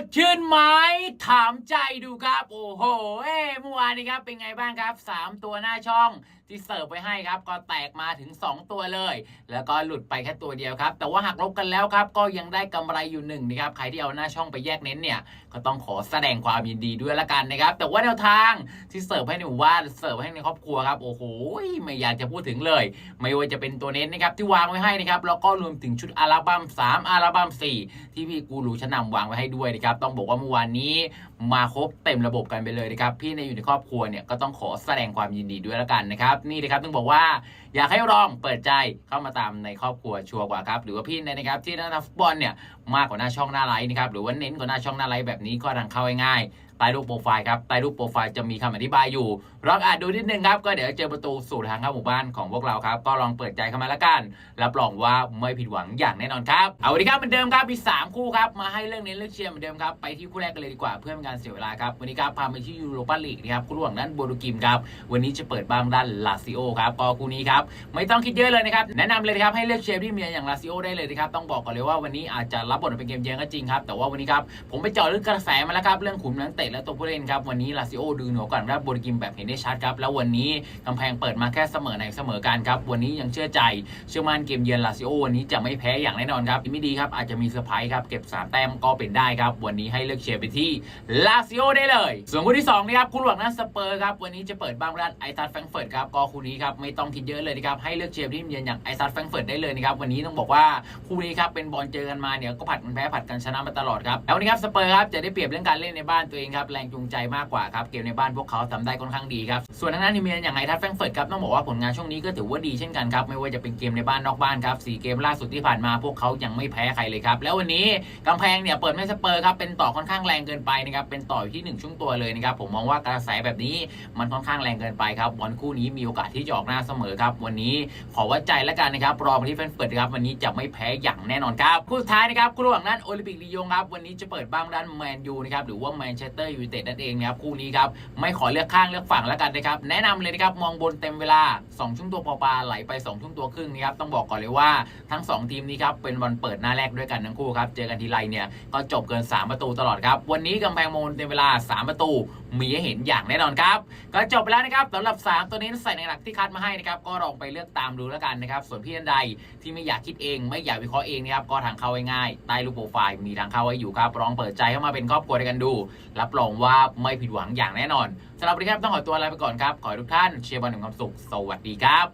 ดชื่นไหมถามใจดูครับ โอ้โหเอ้เมื่อวานนี้ครับ เป็นไงบ้างครับ 3 ตัวหน้าช่อง ที่เสิร์ฟไว้ให้ครับ ก็แตกมาถึง 2 ตัวเลย แล้วก็หลุดไปแค่ตัวเดียวครับ แต่ว่าหักลบกันแล้วครับ ก็ยังได้กำไรอยู่หนึ่งนะครับใครที่เอาหน้าช่องไปแยกเน้นเนี่ย ก็ต้องขอแสดงความยินดีด้วยละกันนะครับ แต่ว่าแนวทางที่เสิร์ฟให้ในหมู่บ้านเสิร์ฟให้ในครอบครัวครับโอ้โหไม่อยากจะพูดถึงเลย ไม่ว่าจะเป็นตัวเน้นนะครับที่วางไว้ให้นะครับแล้วก็รวมถึงชุดอัลบั้ม3อัลบั้ม4 ที่พี่กูรูชนนำวางไว้ให้ด้วยนะครับต้องบอกว่าเมื่อวานนี้มาครบเต็มระบบกันไปเลยนะครับพี่ในอยู่ในครอบครัวเนี่ยก็ต้องขอแสดงความยินดีด้วยละกันนะครับนี่นะครับต้องบอกว่าอยากให้ลองเปิดใจเข้ามาตามในครอบครัวชัวร์กว่าครับหรือว่าพี่ในนะครับที่นักฟุตบอลเนี่ยมากกว่าหน้าช่องหน้าไลน์นะครับหรือว่าเน้นกว่าหน้าช่องหน้าไลน์แบบนี้ก็รังเข้าง่ายๆใต้รูปโปรไฟล์ครับใต้รูปโปรไฟล์จะมีคำอธิบายอยู่ลองอ่านดูนิดนึงครับ ก็เดี๋ยวเจอประตูสู่ทางเข้าหมู่บ้านของพวกเราครับ ก็ลองเปิดใจเข้ามาละกัน รับรองว่าไม่ผิดหวังอย่างแน่นอนครับ เอาวันนี้ครับเหมือนเดิมครับมี3คู่ครับ มาให้เรื่องนี้เรื่องเชียร์เหมือนเดิมครับ ไปที่คู่แรกกันเลยดีกว่าเพื่อเป็นการเสียเวลาครับ วันนี้ครับพาไปที่ยูโรปาลีกนะครับคู่ระหว่างด้านโบรูกิมครับวันนี้จะเปิดบ้างด้านลาซิโอครับก็คู่นี้ครับไม่ต้องคิดเยอะเลยนะครับแนะนำเลยนะครับให้เลือกเชียร์ที่เมียอย่างลาซิโอได้เลยนะครับต้องบอกก่อนเลยว่าวันนี้อาจจะรับบทเป็นเกมเยือนก็จริงครับแต่ว่าวันนี้ครับผมไปเจาะลึกกระแสมาแล้วครับเรื่องขุมนักเตะและตัวผู้เล่นครับวันนี้ลาซิโอดูเหนือกว่าด้านโบรูกิมแบบเห็นได้ชัดครับแล้ววันนี้กำแพงเปิดมาแค่เสมอในเสมอกันครับวันนี้ยังเชื่อใจเชื่อมั่นเกมเยือนลาซิโอวันนี้จะไม่แพ้อย่างแน่นอนครับไม่ดีครับอาจจะมีเซอร์ไพรส์ครับเก็บ3แต้มก็เป็นได้ครับวันนี้ให้เลือกเชียร์ไปที่ลาซิโอได้เลย ส่วนคู่ที่2นะครับคู่หลังนั้นสเปอร์ครับวันนี้จะเปิดบ้างด้านไอซัดแฟรงก์เฟิร์ตครับก็คู่นี้ครับไม่ต้องคิดเยอะเลยนะครับให้เลือกเชียร์ที่เยือนอย่างไอซัดแฟรงเฟิร์ตได้เลยนะครับวันนี้ต้องบอกว่าคู่นี้ครับเป็นบอลเจอกันมาเนี่ยก็ผัดกันแพ้ผัดกันชนะมาตลอดครับแล้ววันนี้ครับสเปอร์ครับจะได้เปรียบเรื่องการเล่นในบ้านตัวเองครับแรงจูงใจมากกว่าครับเกมในบ้านพวกเขาทำได้ค่อนข้างดีครับส่วนทางด้านทีมเยือนอย่างไอซัดแฟรงเฟิร์ตครับต้องบอกว่าผลงานช่วงนี้ก็ถือว่าดีเช่นกันครับไม่ว่าจะเป็นเกมในบ้านนอกบ้านครับสี่เกมล่าสุดที่ผ่านมาพวกเขายังไม่แพ้ใครเลยครับแล้ววันนี้กำแพงเนี่ยเปิดไม่สเปอร์ครับเป็นต่อค่อนข้างแรงเกินไปนะครับเป็นต่ออยู่ที่หนึ่งช่วงตัวเลยนะครับผมมองว่ากระแสแบบนี้มันค่อนข้างแรงเกินไปครับบอลคู่นี้มีโอกาสที่จะออกหน้าเสมอครับวันนี้ขอวัดใจแล้วกันนะครับรอมาที่แฟรงก์เฟิร์ตครับวันนี้จะไม่แพ้อย่างแน่นอนครับคู่สุดท้ายนะครับคู่ระหว่างด้านโอลิมปิกลียงครับวันนี้จะเปิดบ้างด้านแมนยูนะครับหรือว่าแมนเชสเตอร์ยูไนเต็ดนั่นเองนะครับคู่นี้ครับไม่ขอเลือกข้างเลือกฝั่งแล้วกันนะครับแนะนำเลยนะครับมองบนเต็มเวลาสองช่วงตัวปอปาไหลไปสองช่วงตัวครึ่งนะครับต้องบอกก่อนเลยว่าทั้งสองทีมนี้ครับเป็นวันเปิดหน้าแรกด้วยกันทั้งคู่ครับเจอกันทีไรเนี่ยก็จบเกิน 3 ประตูตลอดครับวันนี้กำแพงโมนเต็มเวลา 3 ประตูมีให้เห็นอย่างแน่นอนครับก็จบไปแล้วนะครับสำหรับ 3 ตัวนี้ใส่ในหลักที่คัดมาให้นะครับก็ลองไปเลือกตามดูแล้วกันนะครับส่วนพี่ท่านใดที่ไม่อยากคิดเอง ไม่อยากวิเคราะห์เองนะครับก็ทางเข้าง่ายๆใต้รูปโปรไฟล์มีทางเข้าไว้อยู่ครับลองเปิดใจเข้ามาเป็นครอบครัวด้วยกันดู รับรองว่าไม่ผิดหวังอย่างแน่นอนสำหรับวันนี้ครับต้องขอตัวลาไปก่อนครับขอให้ทุกท่านเชียร์บอลถึงความสุข สวัสดีครับ